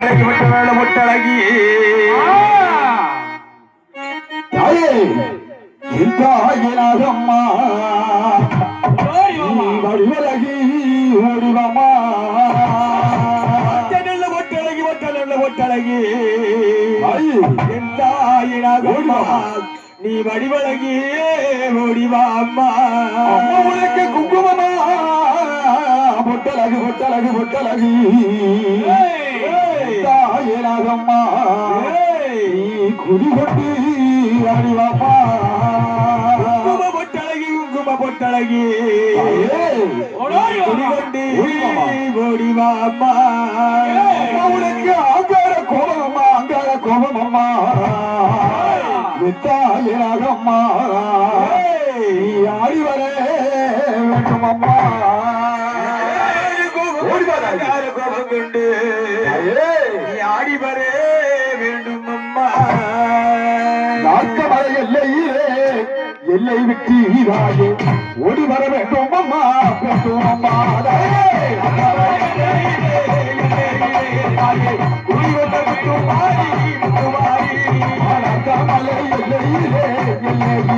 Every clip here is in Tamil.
முட்டழகி. தாயே என் தாயினாகம்மா நீ வடிவலகி ஓடிவமா நல்ல முட்டழகி ஒட்ட நல்ல முட்டழகி தாயே என் தாயினாக ஓடிவா. நீ வடிவழகி ஓடிவா அம்மா அம்மா உனக்கு குங்குமமா. பொட்டலகு பொட்டலகு பொட்டலகு ஏய். நீ குடிகொண்டு அறிவாமா குங்கும பொட்டழகி குங்கும பொட்டழகி. குடிகொண்டு ஓடிவா அம்மா உனக்கு ஆங்கார கோபமம்மா ஆங்கார கோபமம்மா. வித்தாயிரகம்மா ஆடி வர வேண்டுமம்மா. கோபம் கொண்டு வேண்டும் அம்மா நாட்க எல்லையிலே எல்லை விட்டு ஈராயே ஓடி வர வேண்டும் அம்மா வேண்டும் அம்மா நாட்கமலை எல்லையிலே எல்லையிலே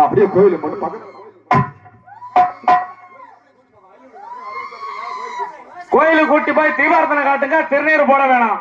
அப்படியே கோயிலுக்கு மட்டும் பக்கத்து கோயிலுக்கு கூட்டி போய் தீபார்த்தனை காட்டுங்க திருநீர் போட வேணாம்.